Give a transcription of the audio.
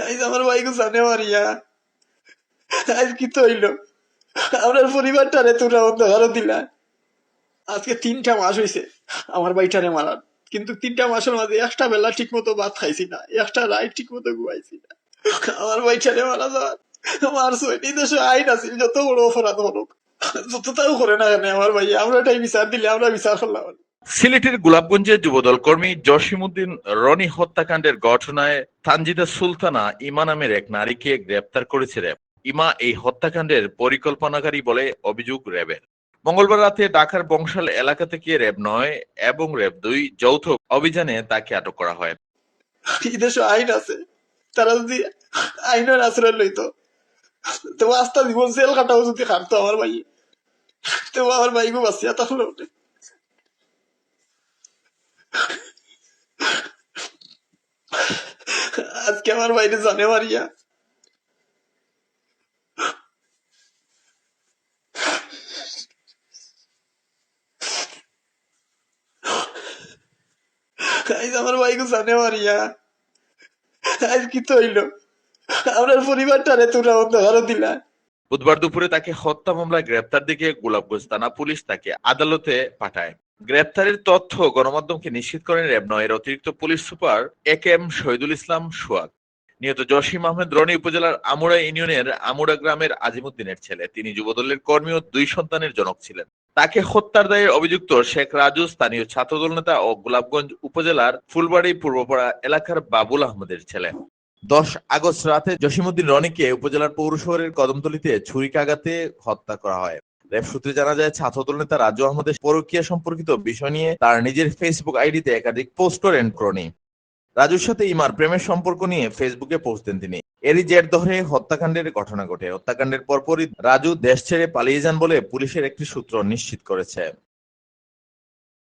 আজ আমার ভাইকে জানে মারিয়া আজ কি তো আপনার পরিবারটারে তোরা অন্ধকারও দিলা আজকে তিনটা মাস হয়েছে আমার ভাইটারে মারার কিন্তু তিনটা মাসের মাঝে একটা বেলা ঠিক মতো ভাত খাইছি না একটা রাত ঠিক মতো ঘুমাইছি না আমার ভাইটারে মারা যাওয়ার আমার সৈনী দেশে আইন আছিল যত বড় অপরাধ হলুক যত তাও করে না কেন আমার ভাই আমরা এটাই বিচার দিলে আমরা বিচার করলাম সিলেটের গোলাপগঞ্জে যুবদল কর্মী জসিমউদ্দিন রনি হত্যাকাণ্ডের ঘটনায় তানজিদা সুলতানা ইমা নামের এক নারীকে গ্রেপ্তার করেছে র্যাব। ইমা এই হত্যাকাণ্ডের পরিকল্পনাকারী বলে অভিযোগ র্যাবের। মঙ্গলবার রাতে ঢাকার বংশাল এলাকা থেকে র্যাব নয় এবং র্যাব দুই যৌথ অভিযানে তাকে আটক করা হয়। দেশে আইন আছে। তারা যদি আইনের আশ্রয় লইতো, তো আস্তা জীবন জেল কাটাও যদি খাটতো আমার ভাই। তো আমার ভাইকে বাঁচিয়া তাহলে আজকে আমার বাইরে জানে মারিয়া। আজ আমার ভাইকে জানে মারিয়া। আজ কি তৈল? আপনার পরিবারটারে তোরা অন্ধকারও দিলা। বুধবার দুপুরে তাকে হত্যা মামলায় গ্রেপ্তার দিকে গোলাপগঞ্জ থানা পুলিশ তাকে আদালতে পাঠায়। গ্রেপ্তারের তথ্য গণমাধ্যমকে নিশ্চিত করেন র্যাব নয়ের অতিরিক্ত police super A K M Shahidul Islam Sohag. নিহত জসিম আহমেদ রনি উপজেলার আমুড়া ইউনিয়নের আমুড়া গ্রামের আজিমুদ্দিনের ছেলে। তিনি যুবদলের কর্মী ও দুই সন্তানের জনক ছিলেন। তাকে হত্যার দায়ে অভিযুক্ত শেখ রাজু স্থানীয় ছাত্রদল নেতা ও গোলাপগঞ্জ উপজেলার ফুলবাড়ি পূর্বপাড়া এলাকার বাবুল আহমেদের ছেলে। দশ আগস্ট রাতে জসিমুদ্দিন রনিকে উপজেলার পৌর কদমতলিতে ছুরিকাঘাতে হত্যা করা হয়। র্যাব সূত্রে জানা যায়, ছাত্রদল নেতা রাজু আহমদের পরকীয়া সম্পর্কিত বিষয় নিয়ে তার নিজের ফেসবুক আইডিতে একাধিক পোস্ট করেন ক্রনি। রাজুর সাথে ইমার প্রেমের সম্পর্ক নিয়ে ফেসবুকে পোস্ট দেন তিনি। এরই জের ধরে হত্যাকাণ্ডের ঘটনা ঘটে। হত্যাকাণ্ডের পরপরই রাজু দেশ ছেড়ে পালিয়ে যান বলে পুলিশের একটি সূত্র নিশ্চিত করেছে।